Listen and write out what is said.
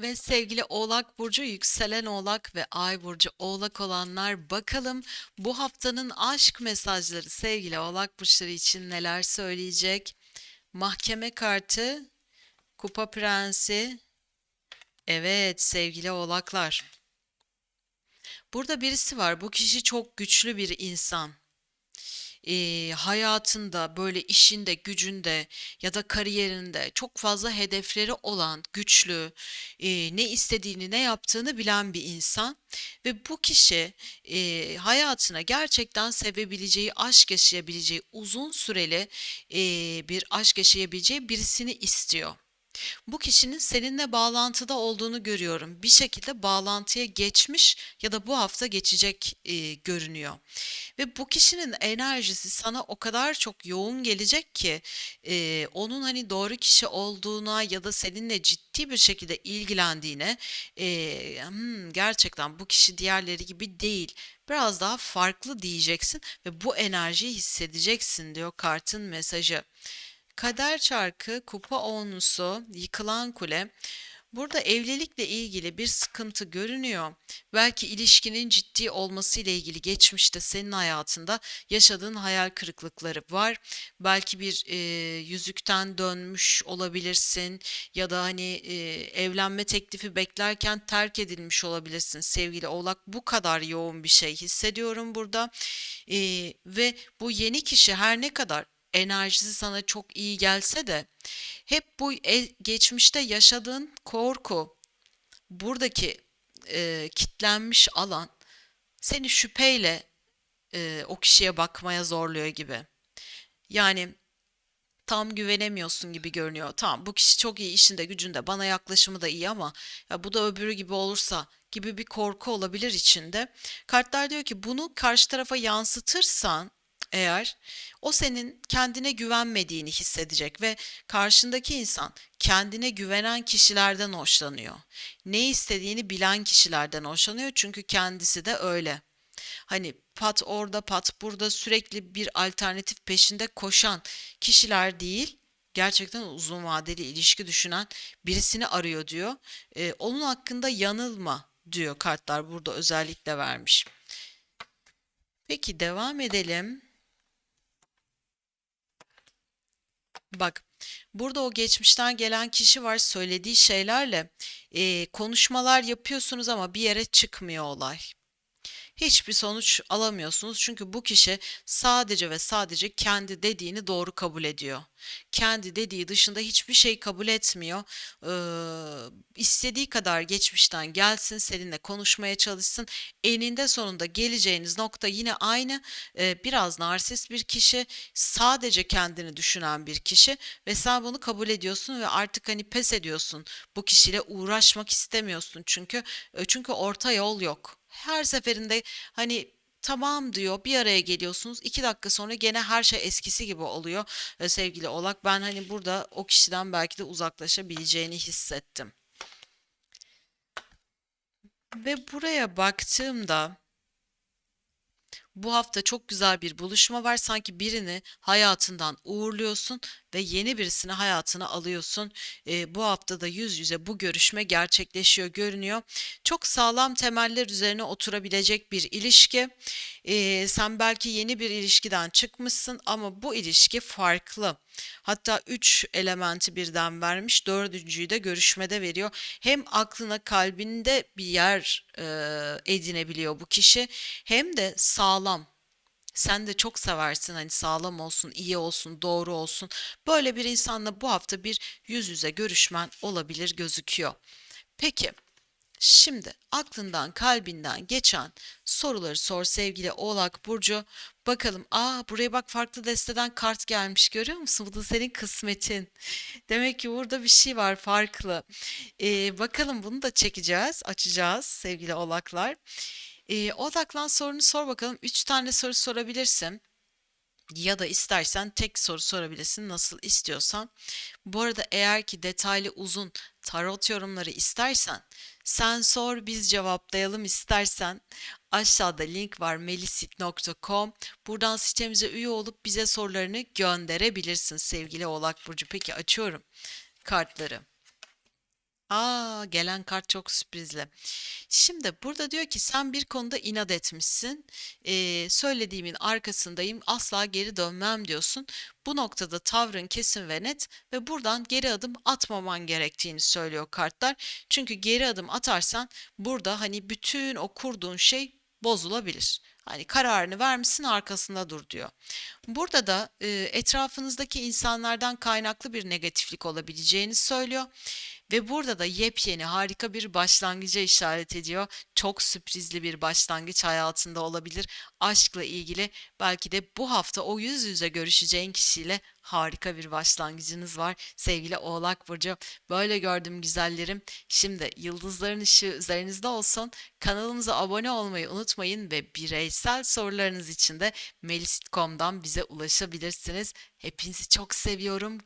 Ve sevgili Oğlak Burcu, yükselen Oğlak ve Ay Burcu Oğlak olanlar bakalım bu haftanın aşk mesajları sevgili Oğlak Burçları için neler söyleyecek? Mahkeme kartı, Kupa Prensi, evet sevgili Oğlaklar. Burada birisi var. Bu kişi çok güçlü bir insan e, hayatında böyle işinde, gücünde ya da kariyerinde çok fazla hedefleri olan, güçlü, e, ne istediğini, ne yaptığını bilen bir insan ve bu kişi e, hayatına gerçekten sevebileceği, aşk yaşayabileceği, uzun süreli e, bir aşk yaşayabileceği birisini istiyor. Bu kişinin seninle bağlantıda olduğunu görüyorum. Bir şekilde bağlantıya geçmiş ya da bu hafta geçecek e, görünüyor. Ve bu kişinin enerjisi sana o kadar çok yoğun gelecek ki e, onun hani doğru kişi olduğuna ya da seninle ciddi bir şekilde ilgilendiğine e, "Hmm, gerçekten bu kişi diğerleri gibi değil. Biraz daha farklı diyeceksin ve bu enerjiyi hissedeceksin diyor kartın mesajı. Kader çarkı, kupa onlusu, yıkılan kule. Burada evlilikle ilgili bir sıkıntı görünüyor. Belki ilişkinin ciddi olması ile ilgili geçmişte senin hayatında yaşadığın hayal kırıklıkları var. Belki bir e, yüzükten dönmüş olabilirsin ya da hani e, evlenme teklifi beklerken terk edilmiş olabilirsin sevgili Oğlak. Bu kadar yoğun bir şey hissediyorum burada. E, ve bu yeni kişi her ne kadar enerjisi sana çok iyi gelse de hep bu e- geçmişte yaşadığın korku, buradaki e, kitlenmiş alan seni şüpheyle e, o kişiye bakmaya zorluyor gibi. Yani tam güvenemiyorsun gibi görünüyor. Tamam bu kişi çok iyi işinde gücünde bana yaklaşımı da iyi ama ya bu da öbürü gibi olursa gibi bir korku olabilir içinde. Kartlar diyor ki bunu karşı tarafa yansıtırsan eğer o senin kendine güvenmediğini hissedecek ve karşındaki insan kendine güvenen kişilerden hoşlanıyor. Ne istediğini bilen kişilerden hoşlanıyor çünkü kendisi de öyle. Hani pat orada pat burada sürekli bir alternatif peşinde koşan kişiler değil, gerçekten uzun vadeli ilişki düşünen birisini arıyor diyor. Ee, onun hakkında yanılma diyor kartlar burada özellikle vermiş. Peki devam edelim. Bak, burada o geçmişten gelen kişi var söylediği şeylerle e, konuşmalar yapıyorsunuz ama bir yere çıkmıyor olay hiçbir sonuç alamıyorsunuz. Çünkü bu kişi sadece ve sadece kendi dediğini doğru kabul ediyor. Kendi dediği dışında hiçbir şey kabul etmiyor. Ee, istediği kadar geçmişten gelsin, seninle konuşmaya çalışsın. Eninde sonunda geleceğiniz nokta yine aynı. Ee, biraz narsist bir kişi, sadece kendini düşünen bir kişi ve sen bunu kabul ediyorsun ve artık hani pes ediyorsun. Bu kişiyle uğraşmak istemiyorsun çünkü çünkü orta yol yok her seferinde hani tamam diyor bir araya geliyorsunuz iki dakika sonra gene her şey eskisi gibi oluyor e, sevgili Oğlak ben hani burada o kişiden belki de uzaklaşabileceğini hissettim. Ve buraya baktığımda bu hafta çok güzel bir buluşma var. Sanki birini hayatından uğurluyorsun ve yeni birisini hayatına alıyorsun. E, bu hafta da yüz yüze bu görüşme gerçekleşiyor görünüyor. Çok sağlam temeller üzerine oturabilecek bir ilişki. E, sen belki yeni bir ilişkiden çıkmışsın ama bu ilişki farklı. Hatta üç elementi birden vermiş, dördüncüyü de görüşmede veriyor. Hem aklına, kalbinde bir yer e, edinebiliyor bu kişi, hem de sağlam. Sen de çok seversin hani sağlam olsun, iyi olsun, doğru olsun. Böyle bir insanla bu hafta bir yüz yüze görüşmen olabilir gözüküyor. Peki Şimdi aklından kalbinden geçen soruları sor sevgili Oğlak Burcu. Bakalım aa buraya bak farklı desteden kart gelmiş görüyor musun? Bu da senin kısmetin. Demek ki burada bir şey var farklı. Ee, bakalım bunu da çekeceğiz, açacağız sevgili Oğlaklar. Ee, odaklan sorunu sor bakalım. Üç tane soru sorabilirsin. Ya da istersen tek soru sorabilirsin nasıl istiyorsan. Bu arada eğer ki detaylı uzun tarot yorumları istersen sen sor biz cevaplayalım istersen aşağıda link var melisit.com buradan sitemize üye olup bize sorularını gönderebilirsin sevgili Oğlak Burcu. Peki açıyorum kartları. Aa, gelen kart çok sürprizli. Şimdi burada diyor ki sen bir konuda inat etmişsin. Ee, söylediğimin arkasındayım. Asla geri dönmem diyorsun. Bu noktada tavrın kesin ve net ve buradan geri adım atmaman gerektiğini söylüyor kartlar. Çünkü geri adım atarsan burada hani bütün o kurduğun şey bozulabilir. Hani kararını vermişsin arkasında dur diyor. Burada da e, etrafınızdaki insanlardan kaynaklı bir negatiflik olabileceğini söylüyor. Ve burada da yepyeni harika bir başlangıca işaret ediyor. Çok sürprizli bir başlangıç hayatında olabilir. Aşkla ilgili belki de bu hafta o yüz yüze görüşeceğin kişiyle harika bir başlangıcınız var. Sevgili Oğlak Burcu, böyle gördüm güzellerim. Şimdi yıldızların ışığı üzerinizde olsun. Kanalımıza abone olmayı unutmayın ve bireysel sorularınız için de melisitcom'dan bize ulaşabilirsiniz. Hepinizi çok seviyorum.